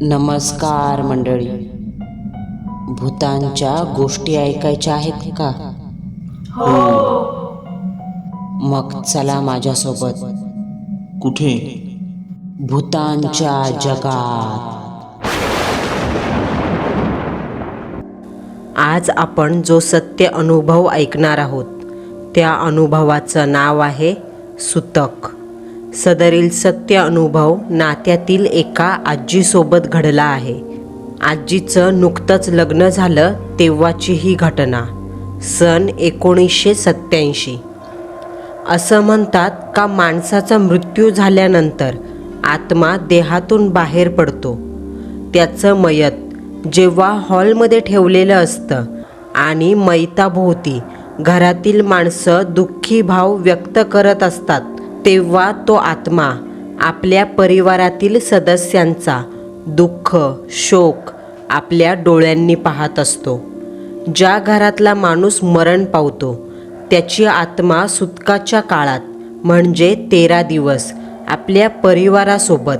नमस्कार मंडळी. भूतांच्या गोष्टी ऐकायच्या आहेत का? मग चला माझ्यासोबत. कुठे? भूतांच्या जगात. आज आपण जो सत्य अनुभव ऐकणार आहोत त्या अनुभवाचं नाव आहे सुतक. सदरील सत्य अनुभव नात्यातील एका आजीसोबत घडला आहे. आजीचं नुकतंच लग्न झालं तेव्हाची ही घटना सन एकोणीसशे सत्याऐंशी असं म्हणतात का माणसाचा मृत्यू झाल्यानंतर आत्मा देहातून बाहेर पडतो? त्याचं मयत जेव्हा हॉलमध्ये ठेवलेलं असतं आणि मैताभोवती घरातील माणसं दुःखी भाव व्यक्त करत असतात तेव्हा तो आत्मा आपल्या परिवारातील सदस्यांचा दुःख शोक आपल्या डोळ्यांनी पाहत असतो. ज्या घरातला माणूस मरण पावतो त्याची आत्मा सुतकाच्या काळात म्हणजे तेरा दिवस आपल्या परिवारासोबत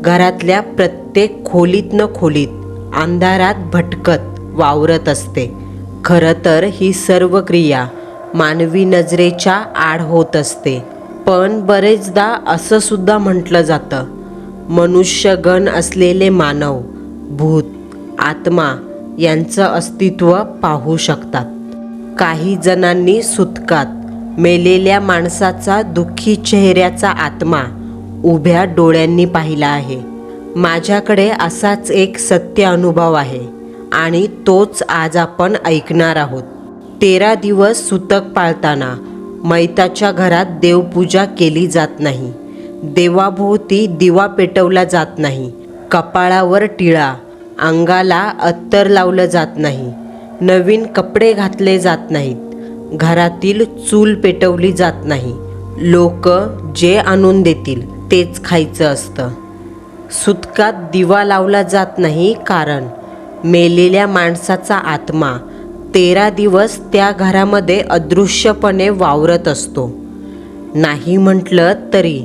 घरातल्या प्रत्येक खोलीतनं खोलीत अंधारात भटकत वावरत असते. खरं तर ही सर्व क्रिया मानवी नजरेच्या आड होत असते. पण बरेचदा असं सुद्धा म्हटलं जातं. मनुष्यगण असलेले मानव भूत आत्मा यांचं अस्तित्व पाहू शकतात. काही जणांनी सुतकात मेलेल्या माणसाचा दुःखी चेहऱ्याचा आत्मा उभ्या डोळ्यांनी पाहिला आहे. माझ्याकडे असाच एक सत्य अनुभव आहे आणि तोच आज आपण ऐकणार आहोत. तेरा दिवस सुतक पाळताना मैताच्या घरात देवपूजा केली जात नाही. देवाभोवती दिवा पेटवला जात नाही. कपाळावर टिळा अंगाला अत्तर लावलं जात नाही. नवीन कपडे घातले जात नाहीत. घरातील चूल पेटवली जात नाही. लोक जे आणून देतील तेच खायचं असतं. सुतकात दिवा लावला जात नाही कारण मेलेल्या माणसाचा आत्मा तेरा दिवस त्या घरामध्ये अदृश्यपणे वावरत असतो. नाही म्हटलं तरी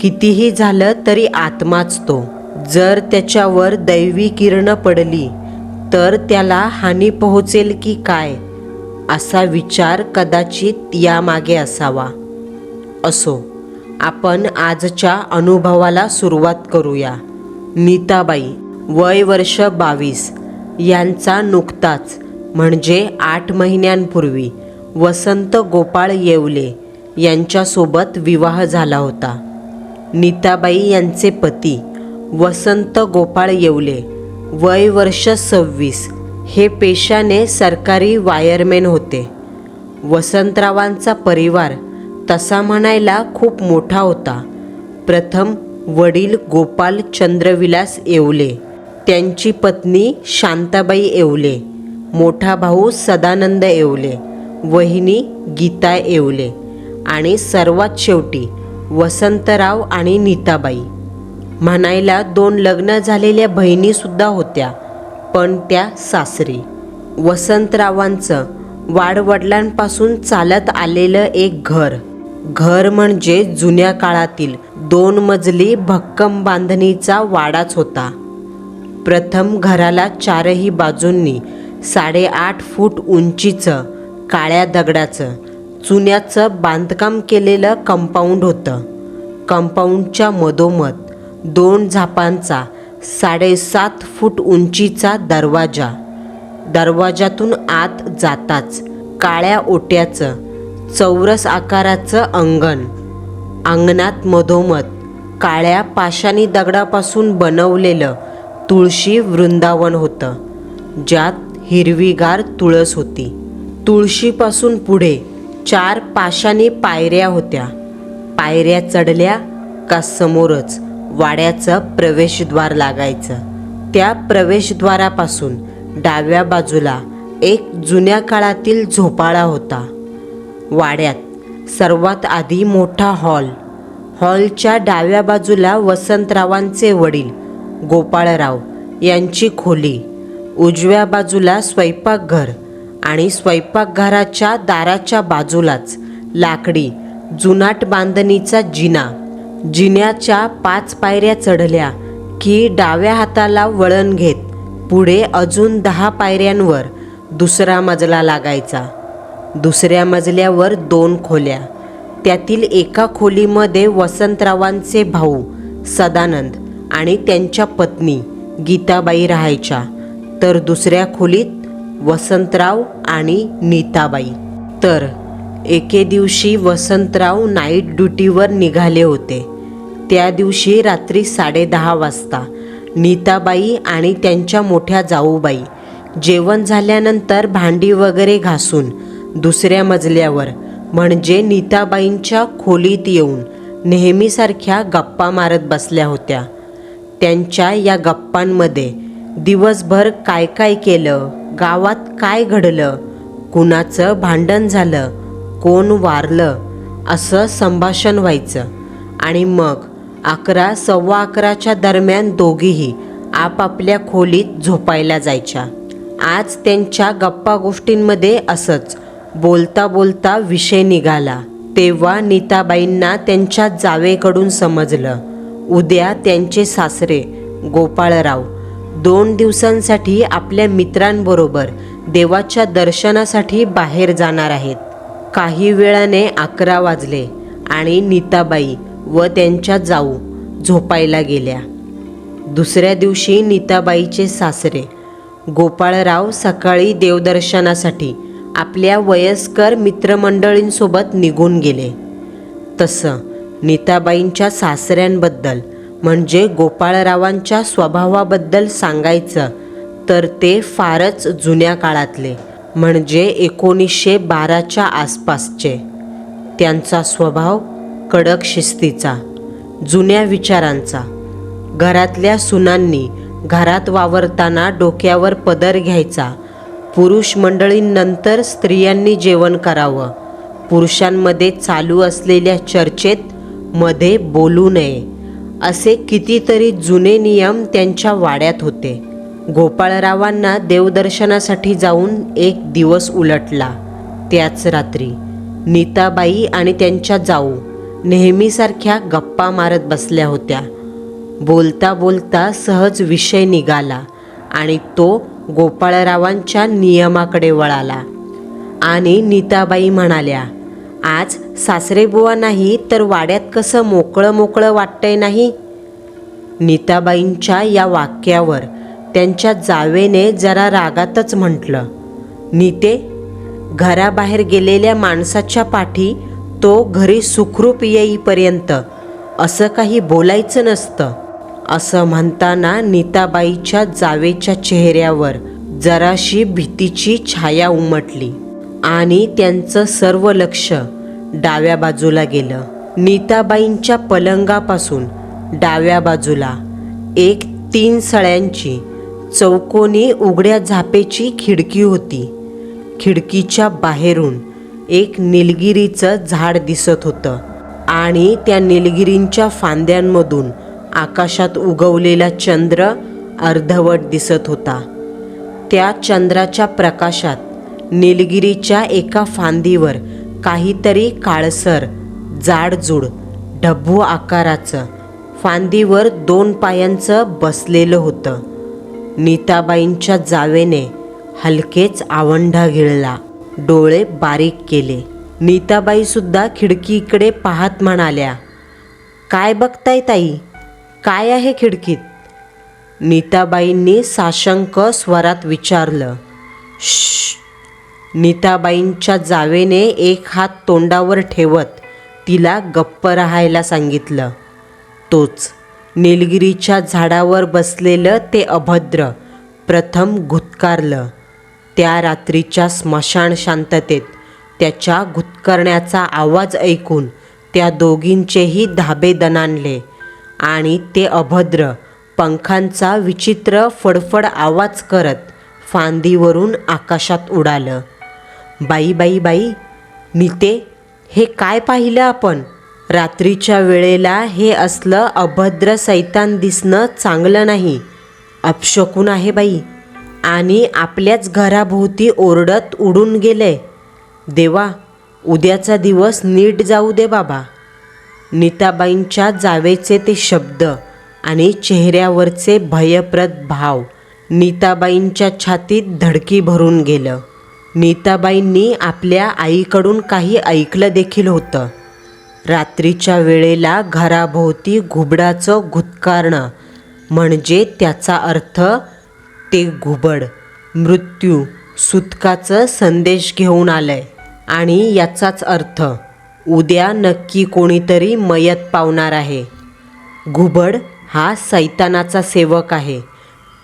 कितीही झालं तरी आत्माच तो जर त्याच्यावर दैवी किरणं पडली तर त्याला हानी पोहोचेल की काय? असा विचार कदाचित यामागे असावा. असो आपण आजच्या अनुभवाला सुरुवात करूया. नीताबाई वय वर्ष बावीस यांचा नुकताच म्हणजे आठ महिन्यांपूर्वी वसंत गोपाळ येवले यांच्यासोबत विवाह झाला होता. नीताबाई यांचे पती वसंत गोपाळ येवले वय वर्ष सव्वीस हे पेशाने सरकारी वायरमॅन होते. वसंतरावांचा परिवार तसा म्हणायला खूप मोठा होता. प्रथम वडील गोपाल चंद्रविलास येवले त्यांची पत्नी शांताबाई येवले मोठा भाऊ सदानंद येवले वहिनी गीता येवले आणि सर्वात शेवटी वसंतराव आणि नीताबाई. म्हणायला दोन लग्न झालेल्या बहिणीसुद्धा होत्या पण त्या सासरी. वसंतरावांचं वाडवडिलांपासून चालत आलेलं एक घर. घर म्हणजे जुन्या काळातील दोन मजली भक्कम बांधणीचा वाडाच होता. प्रथम घराला चारही बाजूंनी साडेआठ फूट उंचीचं काळ्या दगडाचं चुन्याचं बांधकाम केलेलं कंपाऊंड होतं. कंपाऊंडच्या मधोमध दोन झापांचा साडेसात फूट उंचीचा दरवाजा. दरवाजातून आत जाताच काळ्या ओट्याचं चौरस आकाराचं अंगण. अंगणात मधोमध काळ्या पाषाणी दगडापासून बनवलेलं तुळशी वृंदावन होतं ज्यात हिरवीगार तुळस होती. तुळशीपासून पुढे चार पाशाने पायऱ्या होत्या. पायऱ्या चढल्या का समोरच वाड्याचं प्रवेशद्वार लागायचं. त्या प्रवेशद्वारापासून डाव्या बाजूला एक जुन्या काळातील झोपाळा होता. वाड्यात सर्वात आधी मोठा हॉल. हॉलच्या डाव्या बाजूला वसंतरावांचे वडील गोपाळराव यांची खोली. उजव्या बाजूला स्वयंपाकघर आणि स्वयंपाकघराच्या दाराच्या बाजूलाच लाकडी जुनाट बांधणीचा जिना. जिन्याच्या पाच पायऱ्या चढल्या की डाव्या हाताला वळण घेत पुढे अजून दहा पायऱ्यांवर दुसरा मजला लागायचा. दुसऱ्या मजल्यावर दोन खोल्या. त्यातील एका खोलीमध्ये वसंतरावांचे भाऊ सदानंद आणि त्यांच्या पत्नी गीताबाई राहायच्या. तर दुसऱ्या खोलीत वसंतराव आणि नीताबाई. तर एके दिवशी वसंतराव नाईट ड्युटीवर निघाले होते. त्या दिवशी रात्री साडेदहा वाजता नीताबाई आणि त्यांच्या मोठ्या जाऊबाई जेवण झाल्यानंतर भांडी वगैरे घासून दुसऱ्या मजल्यावर म्हणजे नीताबाईंच्या खोलीत येऊन नेहमीसारख्या गप्पा मारत बसल्या होत्या. त्यांच्या या गप्पांमध्ये दिवसभर काय काय केलं? गावात काय घडलं? कुणाचं भांडण झालं? कोण वारलं? असं संभाषण व्हायचं. आणि मग अकरा सव्वा अकराच्या दरम्यान दोघीही आपापल्या खोलीत झोपायला जायच्या. आज त्यांच्या गप्पा गोष्टींमध्ये असंच बोलता बोलता विषय निघाला. तेव्हा नीताबाईंना त्यांच्या जावेकडून समजलं. उद्या त्यांचे सासरे गोपाळराव दोन दिवसांसाठी आपल्या मित्रांबरोबर देवाच्या दर्शनासाठी बाहेर जाणार आहेत. काही वेळाने अकरा वाजले आणि नीताबाई व त्यांच्या जाऊ झोपायला गेल्या. दुसऱ्या दिवशी नीताबाईचे सासरे गोपाळराव सकाळी देवदर्शनासाठी आपल्या वयस्कर मित्रमंडळींसोबत निघून गेले. तसं नीताबाईंच्या सासऱ्यांबद्दल म्हणजे गोपाळरावांच्या स्वभावाबद्दल सांगायचं तर ते फारच जुन्या काळातले म्हणजे एकोणीसशे बाराच्या आसपासचे. त्यांचा स्वभाव कडक शिस्तीचा जुन्या विचारांचा. घरातल्या सुनांनी घरात वावरताना डोक्यावर पदर घ्यायचा. पुरुष मंडळींनंतर स्त्रियांनी जेवण करावं. पुरुषांमध्ये चालू असलेल्या चर्चेत मध्ये बोलू नये. असे कितीतरी जुने नियम त्यांच्या वाड्यात होते. गोपाळरावांना देवदर्शनासाठी जाऊन एक दिवस उलटला. त्याच रात्री नीताबाई आणि त्यांच्या जाऊ नेहमीसारख्या गप्पा मारत बसल्या होत्या. बोलता बोलता सहज विषय निघाला आणि तो गोपाळरावांच्या नियमाकडे वळाला. आणि नीताबाई म्हणाल्या आज सासरेबुवा नाही तर वाड्यात कसं मोकळं मोकळं वाटतंय नाही? नीताबाईंच्या या वाक्यावर त्यांच्या जावेने जरा रागातच म्हटलं. नीते घराबाहेर गेलेल्या माणसाच्या पाठी तो घरी सुखरूप येईपर्यंत असं काही बोलायचं नसतं. असं म्हणताना नीताबाईच्या जावेच्या चेहऱ्यावर जराशी भीतीची छाया उमटली आणि त्यांचं सर्व लक्ष डाव्या बाजूला गेलं. नीताबाईंच्या पलंगापासून डाव्या बाजूला. एक तीन सळ्यांची चौकोनी उघड्या झापेची खिडकी होती. खिडकीच्या बाहेरून एक निलगिरीचं झाड दिसत होतं आणि त्या निलगिरींच्या फांद्यांमधून आकाशात उगवलेला चंद्र अर्धवट दिसत होता. त्या चंद्राच्या प्रकाशात निलगिरीच्या एका फांदीवर काहीतरी काळसर जाडजूड ढब्बू आकाराचं फांदीवर दोन पायांचं बसलेलं होतं. नीताबाईंच्या जावेने हलकेच आवंढा गिळला. डोळे बारीक केले. नीताबाईसुद्धा खिडकीकडे पाहत म्हणाल्या काय बघताय ताई? काय आहे खिडकीत? नीताबाईंनी साशंक स्वरात विचारलं "श्श." नीताबाईंच्या जावेने एक हात तोंडावर ठेवत तिला गप्प राहायला सांगितलं. तोच निलगिरीच्या झाडावर बसलेलं ते अभद्र प्रथम घुतकारलं. त्या रात्रीच्या स्मशान शांततेत त्याच्या घुतकरण्याचा आवाज ऐकून त्या दोघींचेही धाबे दणानले आणि ते अभद्र पंखांचा विचित्र फडफड आवाज करत फांदीवरून आकाशात उडालं. बाई बाई बाई नीते हे काय पाहिलं आपण? रात्रीच्या वेळेला हे असलं अभद्र सैतान दिसणं चांगलं नाही. अपशकून आहे बाई. आणि आपल्याच घराभोवती ओरडत उडून गेले. देवा उद्याचा दिवस नीट जाऊ दे बाबा. नीताबाईंच्या जावेचे ते शब्द आणि चेहऱ्यावरचे भयप्रद भाव नीताबाईंच्या छातीत धडकी भरून गेलं. नीताबाईंनी आपल्या आईकडून काही ऐकलं देखील होतं. रात्रीच्या वेळेला घराभोवती घुबडाचं घुतकारणं म्हणजे त्याचा अर्थ ते घुबड मृत्यू सुतकाचं संदेश घेऊन आलंय. आणि याचाच अर्थ उद्या नक्की कोणीतरी मयत पावणार आहे. घुबड हा सैतानाचा सेवक आहे.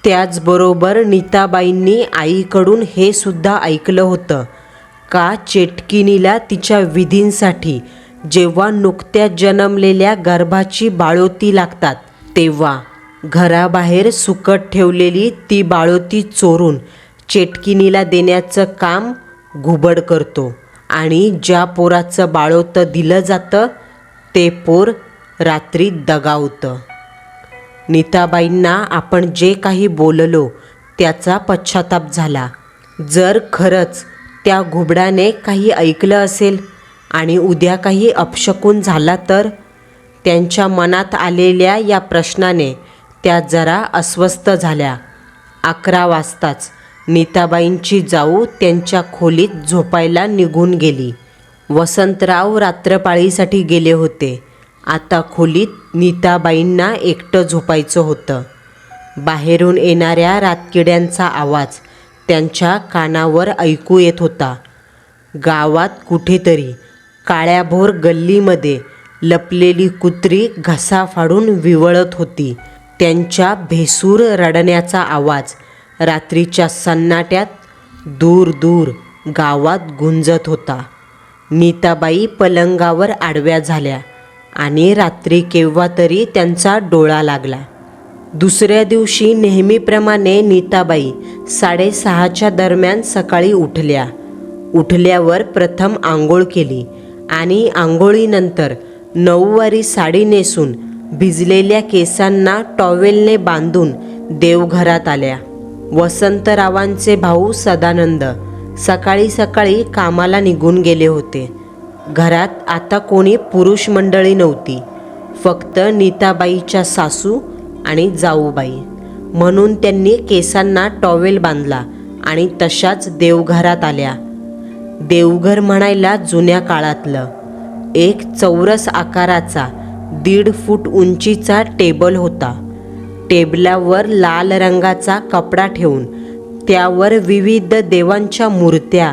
त्याचबरोबर नीताबाईंनी आईकडून हे सुद्धा ऐकलं होतं. का चेटकिनीला तिच्या विधींसाठी जेव्हा नुकत्याच जन्मलेल्या गर्भाची बाळोती लागतात तेव्हा घराबाहेर सुकट ठेवलेली ती बाळोती चोरून चेटकिनीला देण्याचं काम घुबड करतो आणि ज्या पोराचं बाळोतं दिलं जातं ते पोर रात्री दगावतं. नीताबाईंना आपण जे काही बोललो त्याचा पश्चाताप झाला. जर खरंच त्या घुबडाने काही ऐकलं असेल आणि उद्या काही अपशकून झाला तर? त्यांच्या मनात आलेल्या या प्रश्नाने त्या जरा अस्वस्थ झाल्या. अकरा वाजताच नीताबाईंची जाऊ त्यांच्या खोलीत झोपायला निघून गेली. वसंतराव रात्रपाळीसाठी गेले होते. आता खोलीत नीताबाईंना एकटं झोपायचं होतं. बाहेरून येणाऱ्या रातकिड्यांचा आवाज त्यांच्या कानावर ऐकू येत होता. गावात कुठेतरी काळ्याभोर गल्लीमध्ये लपलेली कुत्री घसा फाडून विवळत होती. त्यांच्या भेसूर रडण्याचा आवाज रात्रीच्या सन्नाट्यात दूर दूर गावात गुंजत होता. नीताबाई पलंगावर आडव्या झाल्या. आणि रात्री केव्हा तरी त्यांचा डोळा लागला. दुसऱ्या दिवशी नेहमीप्रमाणे नीताबाई साडेसहाच्या दरम्यान सकाळी उठल्या. उठल्यावर प्रथम आंघोळ केली आणि आंघोळीनंतर नऊवारी साडी नेसून भिजलेल्या केसांना टॉवेलने बांधून देवघरात आल्या. वसंतरावांचे भाऊ सदानंद सकाळी सकाळी कामाला निघून गेले होते. घरात आता कोणी पुरुष मंडळी नव्हती. फक्त नीताबाईच्या सासू आणि जाऊबाई. म्हणून त्यांनी केसांना टॉवेल बांधला आणि तशाच देवघरात आल्या. देवघर म्हणायला जुन्या काळातलं. एक चौरस आकाराचा दीड फूट उंचीचा टेबल होता. टेबलावर लाल रंगाचा कपडा ठेवून त्यावर विविध देवांच्या मूर्त्या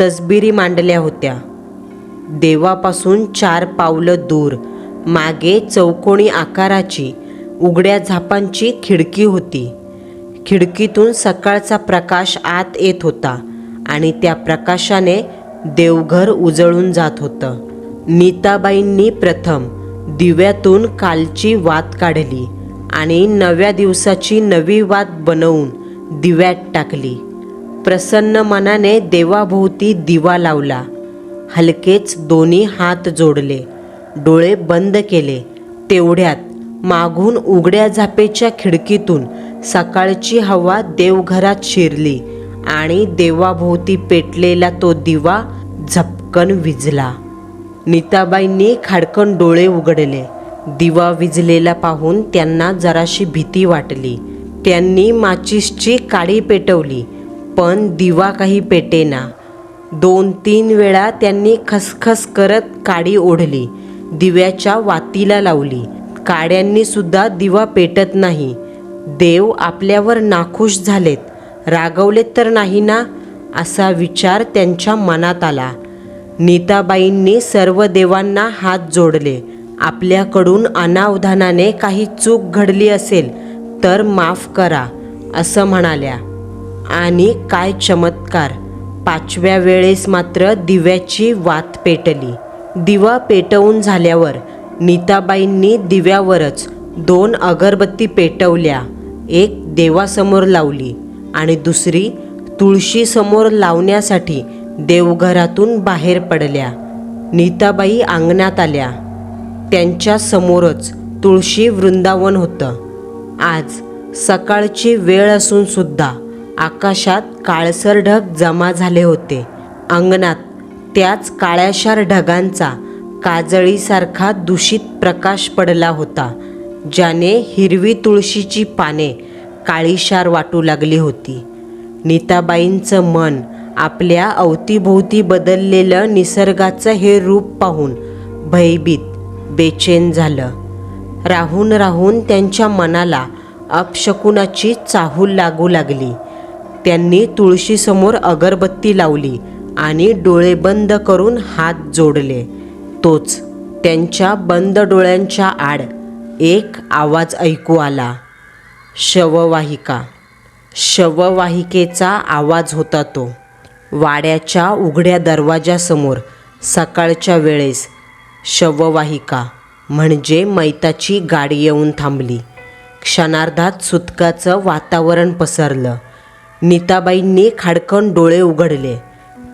तसबिरी मांडल्या होत्या. देवापासून चार पावलं दूर. मागे चौकोणी आकाराची उघड्या झापांची खिडकी होती. खिडकीतून सकाळचा प्रकाश आत येत होता आणि त्या प्रकाशाने देवघर उजळून जात होतं. नीताबाईंनी प्रथम दिव्यातून कालची वात काढली आणि नव्या दिवसाची नवी वात बनवून दिव्यात टाकली. प्रसन्न मनाने देवाभोवती दिवा लावला. हलकेच दोन्ही हात जोडले. डोळे बंद केले. तेवढ्यात मागून उघड्या झापेच्या खिडकीतून सकाळची हवा देवघरात शिरली आणि देवाभोवती पेटलेला तो दिवा झपकन विजला. नीताबाईंनी खाडकन डोळे उघडले. दिवा विजलेला पाहून त्यांना जराशी भीती वाटली. त्यांनी माचिसची काडी पेटवली पण दिवा काही पेटेना. दोन तीन वेळा त्यांनी खसखस करत काडी ओढली दिव्याच्या वातीला लावली. काड्यांनी सुद्धा दिवा पेटत नाही. देव आपल्यावर नाखुश झालेत. रागवलेत तर नाही ना? असा विचार त्यांच्या मनात आला. नीताबाईंनी सर्व देवांना हात जोडले. आपल्याकडून अनावधानाने काही चूक घडली असेल तर माफ करा असं म्हणाल्या. आणि काय चमत्कार! पाचव्या वेळेस मात्र दिव्याची वात पेटली. दिवा पेटवून झाल्यावर नीताबाईंनी दिव्यावरच दोन अगरबत्ती पेटवल्या. एक देवासमोर लावली आणि दुसरी तुळशीसमोर लावण्यासाठी देवघरातून बाहेर पडल्या. नीताबाई अंगणात आल्या. त्यांच्या समोरच तुळशी वृंदावन होतं. आज सकाळची वेळ असून सुद्धा आकाशात काळसर ढग जमा झाले होते. अंगणात त्याच काळ्याशार ढगांचा काजळीसारखा दूषित प्रकाश पडला होता ज्याने हिरवी तुळशीची पाने काळीशार वाटू लागली होती. नीताबाईंचं मन आपल्या अवतीभोवती बदललेलं निसर्गाचं हे रूप पाहून भयभीत बेचैन झालं. राहून राहून त्यांच्या मनाला अपशकुनाची चाहूल लागू लागली. त्यांनी तुळशीसमोर अगरबत्ती लावली आणि डोळे बंद करून हात जोडले. तोच त्यांच्या बंद डोळ्यांच्या आड एक आवाज ऐकू आला. शववाहिका. शववाहिकेचा आवाज होता तो. वाड्याच्या उघड्या दरवाजासमोर सकाळच्या वेळेस शववाहिका म्हणजे मैताची गाडी येऊन थांबली. क्षणार्धात सुतकाचं वातावरण पसरलं. नीताबाईंनी खाडकन डोळे उघडले.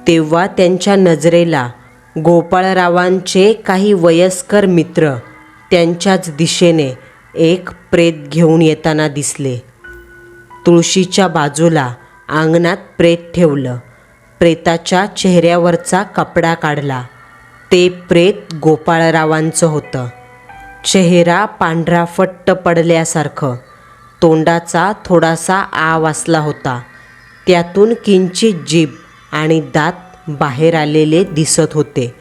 तेव्हा त्यांच्या नजरेला गोपाळरावांचे काही वयस्कर मित्र त्यांच्याच दिशेने एक प्रेत घेऊन येताना दिसले. तुळशीच्या बाजूला अंगणात प्रेत ठेवलं. प्रेताच्या चेहऱ्यावरचा कपडा काढला. ते प्रेत गोपाळरावांचं होतं. चेहरा पांढरा फट्ट पडल्यासारखं. तोंडाचा थोडासा आ असला होता. त्यातून किंचित जीभ आणि दात बाहेर आलेले दिसत होते.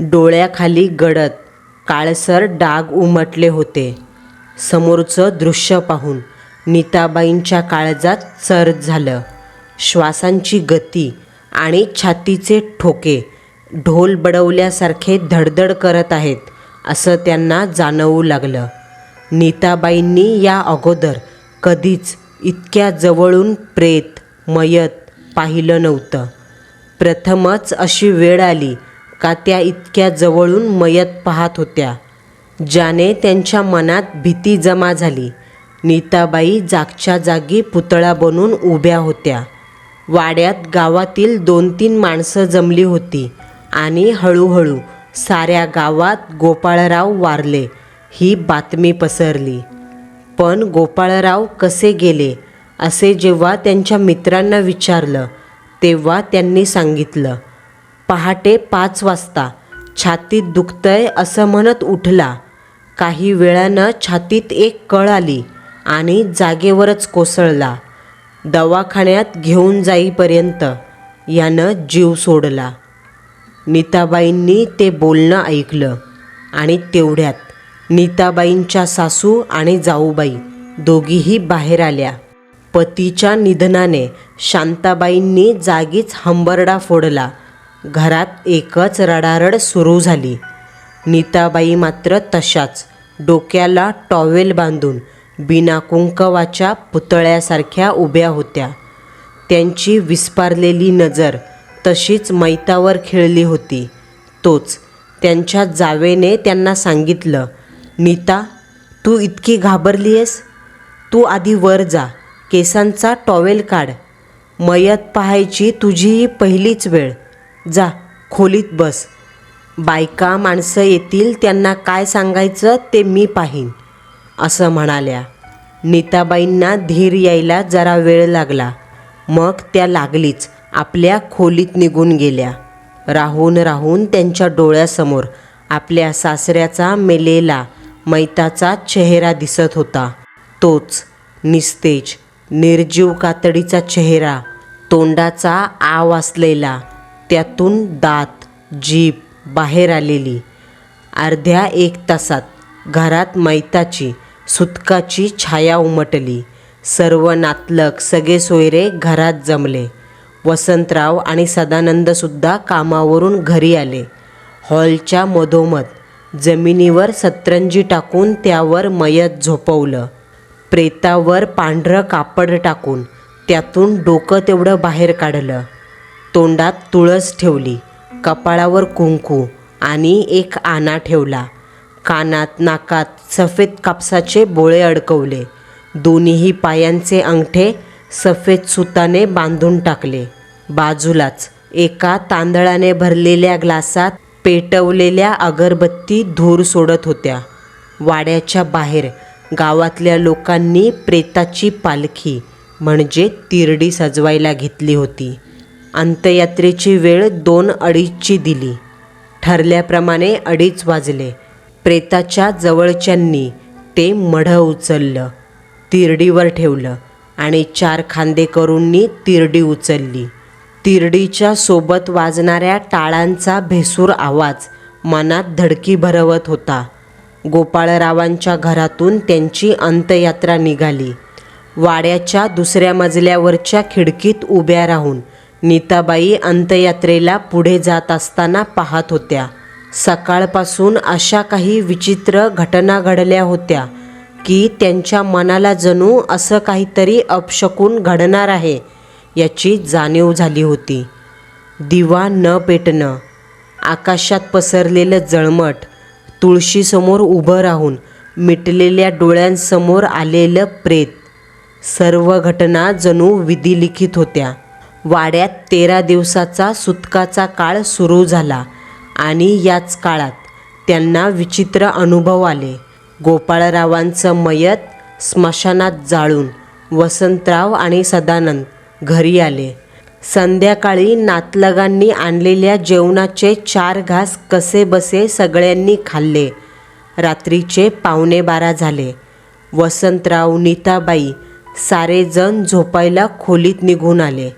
डोळ्याखाली गडद काळसर डाग उमटले होते. समोरचं दृश्य पाहून नीताबाईंच्या काळजात चर झालं. श्वासांची गती आणि छातीचे ठोके ढोल बडवल्यासारखे धडधड करत आहेत असं त्यांना जाणवू लागलं. नीताबाईंनी या अगोदर कधीच इतक्या जवळून प्रेत मयत पाहिलं नव्हतं. प्रथमच अशी वेळ आली का त्या इतक्या जवळून मयत पाहत होत्या. ज्याने त्यांच्या मनात भीती जमा झाली. नीताबाई जागच्या जागी पुतळा बनून उभ्या होत्या. वाड्यात गावातील दोन तीन माणसं जमली होती आणि हळूहळू साऱ्या गावात गोपाळराव वारले ही बातमी पसरली. पण गोपाळराव कसे गेले? असे जेव्हा त्यांच्या मित्रांना विचारलं तेव्हा त्यांनी सांगितलं पहाटे पाच वाजता छातीत दुखतंय असं म्हणत उठला. काही वेळानं छातीत एक कळ आली आणि जागेवरच कोसळला. दवाखान्यात घेऊन जाईपर्यंत यानं जीव सोडला. नीताबाईंनी ते बोलणं ऐकलं आणि तेवढ्यात नीताबाईंच्या सासू आणि जाऊबाई दोघीही बाहेर आल्या. पतीच्या निधनाने शांताबाईंनी जागीच हंबरडा फोडला. घरात एकच रडारड सुरू झाली. नीताबाई मात्र तशाच डोक्याला टॉवेल बांधून बिना कुंकवाच्या पुतळ्यासारख्या उभ्या होत्या. त्यांची विस्पारलेली नजर तशीच मैतावर खेळली होती. तोच त्यांच्या जावेने त्यांना सांगितलं नीता तू इतकी घाबरली आहेस तू आधी वर जा. केसांचा टॉवेल काढ. मयत पाहायची तुझी ही पहिलीच वेळ. जा खोलीत बस. बायका माणसं येतील त्यांना काय सांगायचं ते मी पाहीन असं म्हणाल्या. नीताबाईंना धीर यायला जरा वेळ लागला. मग त्या लागलीच आपल्या खोलीत निघून गेल्या. राहून राहून त्यांच्या डोळ्यासमोर आपल्या सासऱ्याचा मेलेला मैताचा चेहरा दिसत होता. तोच निस्तेज निर्जीव कातडीचा चेहरा तोंडाचा आव असलेला त्यातून दात जीभ बाहेर आलेली. अर्ध्या एक तासात घरात मैताची सुतकाची छाया उमटली. सर्व नातलक सगळे सोयरे घरात जमले. वसंतराव आणि सदानंदसुद्धा कामावरून घरी आले. हॉलच्या मधोमध जमिनीवर सतरंजी टाकून त्यावर मयत झोपवलं. प्रेतावर पांढरं कापड टाकून त्यातून डोकं तेवढं बाहेर काढलं. तोंडात तुळस ठेवली कपाळावर कुंकू आणि एक आना ठेवला. कानात नाकात सफेद कापसाचे बोळे अडकवले. दोन्हीही पायांचे अंगठे सफेद सुताने बांधून टाकले. बाजूलाच एका तांदळाने भरलेल्या ग्लासात पेटवलेल्या अगरबत्ती धूर सोडत होत्या. वाड्याच्या बाहेर गावातल्या लोकांनी प्रेताची पालखी म्हणजे तिरडी सजवायला घेतली होती. अंत्ययात्रेची वेळ दोन अडीचची दिली. ठरल्याप्रमाणे अडीच वाजले. प्रेताच्या जवळच्यांनी ते मढं उचललं. तिरडीवर ठेवलं आणि चार खांदेकरूंनी तिरडी उचलली. तिरडीच्या सोबत वाजणाऱ्या टाळांचा भेसूर आवाज मनात धडकी भरवत होता. गोपाळरावांच्या घरातून त्यांची अंत्ययात्रा निघाली. वाड्याच्या दुसऱ्या मजल्यावरच्या खिडकीत उभ्या राहून नीताबाई अंत्ययात्रेला पुढे जात असताना पाहत होत्या. सकाळपासून अशा काही विचित्र घटना घडल्या होत्या की त्यांच्या मनाला जणू असं काहीतरी अपशकून घडणार आहे याची जाणीव झाली होती. दिवा न पेटणं आकाशात पसरलेलं जळमट तुळशीसमोर उभं राहून मिटलेल्या डोळ्यांसमोर आलेलं प्रेत. सर्व घटना जणू विधिलिखित होत्या. वाड्यात तेरा दिवसाचा सुतकाचा काळ सुरू झाला आणि याच काळात त्यांना विचित्र अनुभव आले. गोपाळरावांचं मयत स्मशानात जाळून वसंतराव आणि सदानंद घरी आले. संध्याकाळी नातलगांनी आणलेल्या जेवणाचे चार घास कसे बसे सगळ्यांनी खाल्ले. रात्रीचे पावणे बारा झाले. वसंतराव नीताबाई सारेजण झोपायला खोलीत निघून आले.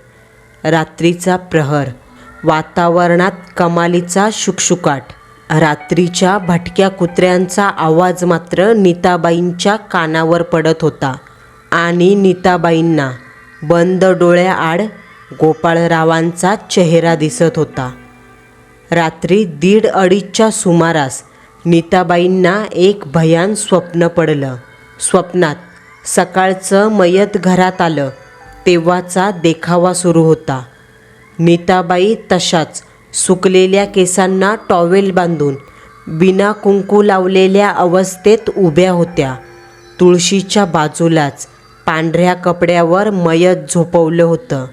रात्रीचा प्रहर वातावरणात कमालीचा शुकशुकाट रात्रीच्या भटक्या कुत्र्यांचा आवाज मात्र नीताबाईंच्या कानावर पडत होता आणि नीताबाईंना बंद डोळ्याआड गोपाळरावांचा चेहरा दिसत होता. रात्री दीड अडीचच्या सुमारास नीताबाईंना एक भयान स्वप्न पडलं. स्वप्नात सकाळचं मयत घरात आलं तेव्हाचा देखावा सुरू होता. नीताबाई तशाच सुकलेल्या केसांना टॉवेल बांधून बिना कुंकू लावलेल्या अवस्थेत उभ्या होत्या. तुळशीच्या बाजूलाच पांढऱ्या कपड्यावर मयत झोपवलं होतं.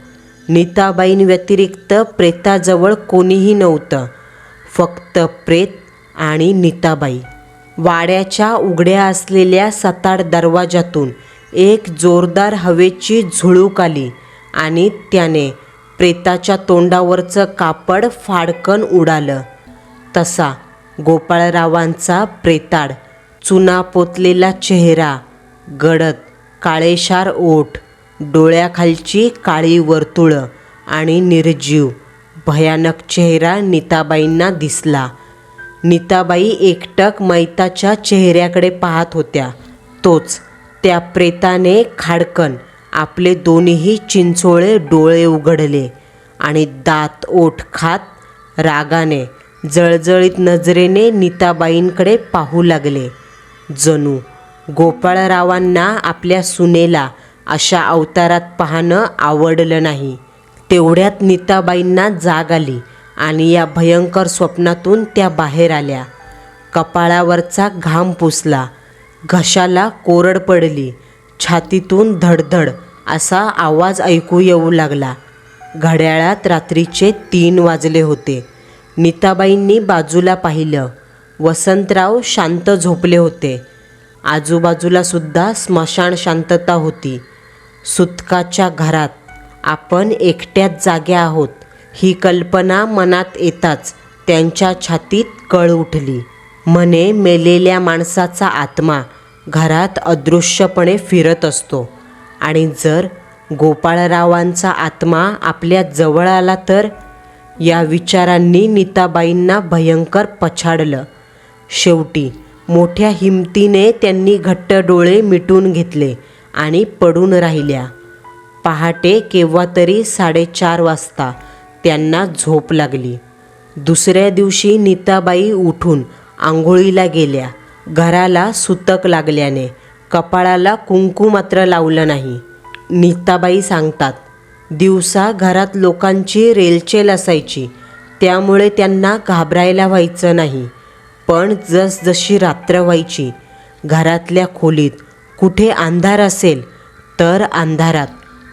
नीताबाईंव्यतिरिक्त प्रेताजवळ कोणीही नव्हतं. फक्त प्रेत आणि नीताबाई. वाड्याच्या उघड्या असलेल्या सताड दरवाजातून एक जोरदार हवेची झुळूक आली आणि त्याने प्रेताच्या तोंडावरचं कापड फाडकन उडालं. तसा गोपाळरावांचा प्रेताड चुना पोतलेला चेहरा गडद काळेशार ओठ डोळ्याखालची काळी वर्तुळं आणि निर्जीव भयानक चेहरा नीताबाईंना दिसला. नीताबाई एकटक मैताच्या चेहऱ्याकडे पाहत होत्या. तोच त्या प्रेताने खाडकन आपले दोन्ही चिंचोळे डोळे उघडले आणि दात ओठ खात रागाने जळजळीत नजरेने नीताबाईंकडे पाहू लागले. जणू गोपाळरावांना आपल्या सुनेला अशा अवतारात पाहणं आवडलं नाही. तेवढ्यात नीताबाईंना जाग आली आणि या भयंकर स्वप्नातून त्या बाहेर आल्या. कपाळावरचा घाम पुसला. घशाला कोरड पडली. छातीतून धडधड असा आवाज ऐकू येऊ लागला. घड्याळात रात्रीचे तीन वाजले होते. नीताबाईंनी बाजूला पाहिलं. वसंतराव शांत झोपले होते. आजूबाजूला सुद्धा स्मशान शांतता होती. सुतकाच्या घरात. आपण एकट्याच जाग्या आहोत. ही कल्पना मनात येताच त्यांच्या छातीत कळ उठली. म्हणे मेलेल्या माणसाचा आत्मा घरात अदृश्यपणे फिरत असतो. आणि जर गोपाळरावांचा आत्मा आपल्या जवळ आला तर? या विचारांनी नीताबाईंना भयंकर पछाडलं. शेवटी मोठ्या हिमतीने त्यांनी घट्ट डोळे मिटून घेतले. आणि पडून राहिल्या. पहाटे केव्हा तरी साडेचार वाजता त्यांना झोप लागली. दुसऱ्या दिवशी नीताबाई उठून आंघोळीला गेल्या. घराला सुतक लागल्याने कपाळाला कुंकू मात्र लावलं नाही. नीताबाई सांगतात दिवसा घरात लोकांची रेलचेल असायची. त्यामुळे त्यांना घाबरायला व्हायचं नाही. पण जसजशी रात्र व्हायची घरातल्या खोलीत कुठे अंधार असेल तर अंधारात.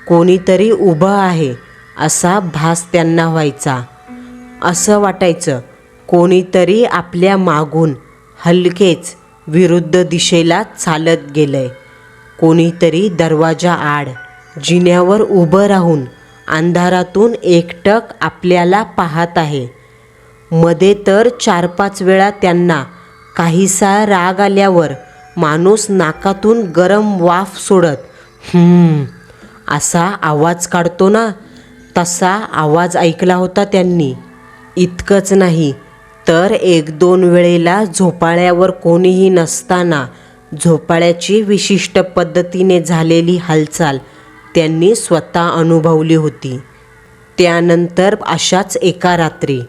कोणीतरी उभं आहे असा भास त्यांना व्हायचा. असं वाटायचं कोणीतरी आपल्या मागून हलकेच विरुद्ध दिशेला चालत गेलंय. कोणीतरी दरवाजा आड जिन्यावर उभं राहून अंधारातून एकटक आपल्याला पाहत आहे. मध्ये तर चार पाच वेळा त्यांना काहीसा राग आल्यावर माणूस नाकातून गरम वाफ सोडत असा आवाज काढतो ना तसा आवाज ऐकला होता त्यांनी. इतकंच नाही तर एक दोन वेळेला झोपाळ्यावर कोणीही नसताना झोपाळ्याची विशिष्ट पद्धतीने झालेली हालचाल त्यांनी स्वतः अनुभवली होती. त्यानंतर अशाच एका रात्री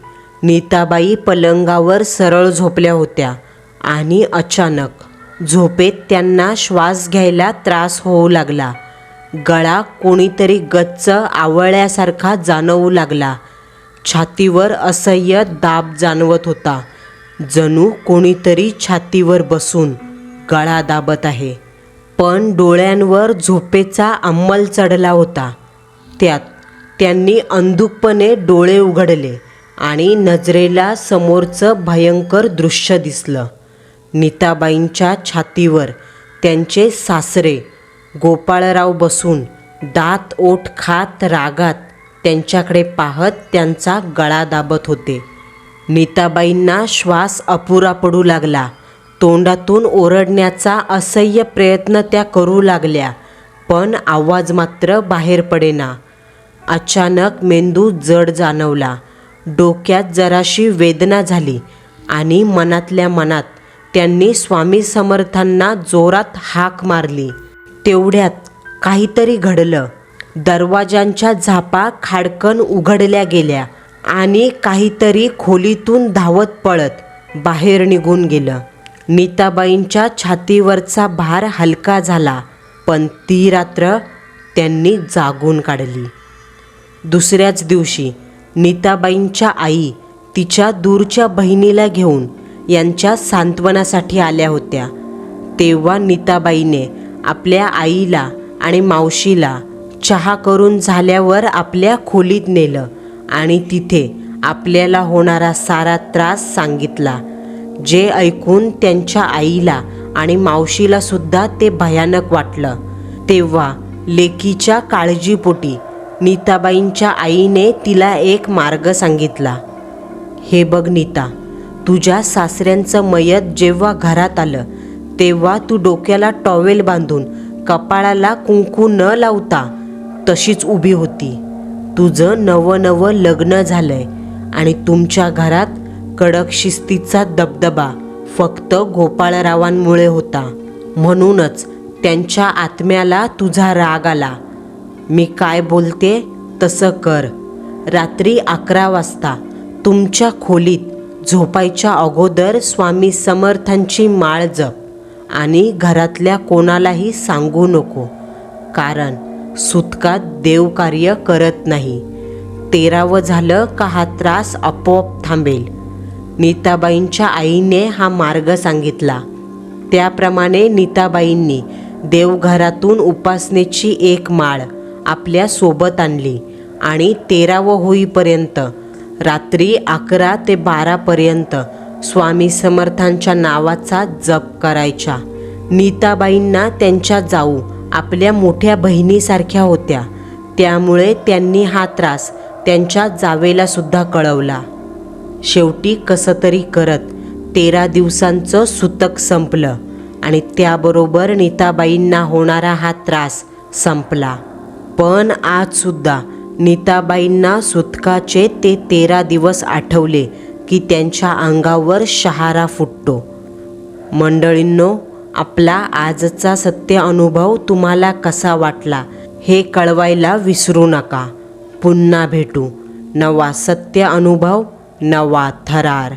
नीताबाई पलंगावर सरळ झोपल्या होत्या आणि अचानक झोपेत त्यांना श्वास घ्यायला त्रास होऊ लागला. गळा कोणीतरी गच्च आवळल्यासारखा जाणवू लागला. छातीवर असह्य दाब जाणवत होता. जणू कोणीतरी छातीवर बसून गळा दाबत आहे. पण डोळ्यांवर झोपेचा अंमल चढला होता. त्यात त्यांनी अंधुकपणे डोळे उघडले आणि नजरेला समोरचं भयंकर दृश्य दिसलं. नीताबाईंच्या छातीवर त्यांचे सासरे गोपाळराव बसून दात ओठ खात रागात त्यांच्याकडे पाहत त्यांचा गळा दाबत होते. नीताबाईंना श्वास अपुरा पडू लागला. तोंडातून ओरडण्याचा असह्य प्रयत्न त्या करू लागल्या पण आवाज मात्र बाहेर पडेना. अचानक मेंदू जड जाणवला. डोक्यात जराशी वेदना झाली आणि मनातल्या मनात त्यांनी स्वामी समर्थांना जोरात हाक मारली. तेवढ्यात काहीतरी घडलं. दरवाजांच्या झापा खाडकन उघडल्या गेल्या आणि काहीतरी खोलीतून धावत पळत बाहेर निघून गेलं. नीताबाईंच्या छातीवरचा भार हलका झाला पण ती रात्र त्यांनी जागून काढली. दुसऱ्याच दिवशी नीताबाईंच्या आई तिच्या दूरच्या बहिणीला घेऊन यांच्या सांत्वनासाठी आल्या होत्या. तेव्हा नीताबाईने आपल्या आईला आणि मावशीला चहा करून झाल्यावर आपल्या खोलीत नेलं आणि तिथे आपल्याला होणारा सारा त्रास सांगितला जे ऐकून त्यांच्या आईला आणि मावशीला सुद्धा ते भयानक वाटलं. तेव्हा लेकीच्या काळजीपोटी नीताबाईंच्या आईने तिला एक मार्ग सांगितला. हे बघ नीता तुझ्या सासऱ्यांचं मयत जेव्हा घरात आलं तेव्हा तू डोक्याला टॉवेल बांधून कपाळाला कुंकू न लावता तशीच उभी होती. तुझं नवं नवं लग्न झालंय आणि तुमच्या घरात कडक शिस्तीचा दबदबा फक्त गोपाळरावांमुळे होता. म्हणूनच त्यांच्या आत्म्याला तुझा राग आला. मी काय बोलते तसं कर. रात्री अकरा वाजता तुमच्या खोलीत झोपायच्या अगोदर स्वामी समर्थांची माळ जप आणि घरातल्या कोणालाही सांगू नको कारण सुतकात देवकार्य करत नाही. तेरावं झालं का हा त्रास आपोआप थांबेल. नीताबाईंच्या आईने हा मार्ग सांगितला. त्याप्रमाणे नीताबाईंनी देवघरातून उपासनेची एक माळ आपल्यासोबत आणली आणि तेरावं होईपर्यंत रात्री अकरा ते बारापर्यंत स्वामी समर्थांच्या नावाचा जप करायच्या. नीताबाईंना त्यांच्या जाऊ आपल्या मोठ्या बहिणीसारख्या होत्या. त्यामुळे त्यांनी हा त्रास त्यांच्या जावेला सुद्धा कळवला. शेवटी कसं तरी करत तेरा दिवसांचं सुतक संपलं आणि त्याबरोबर नीताबाईंना होणारा हा त्रास संपला. पण आजसुद्धा नीताबाईंना सुतकाचे ते तेरा दिवस आठवले की त्यांच्या अंगावर शहारा फुटतो. मंडळींनो आपला आजचा सत्य अनुभव तुम्हाला कसा वाटला हे कळवायला विसरू नका. पुन्हा भेटू. नवा सत्य अनुभव नवा थरार.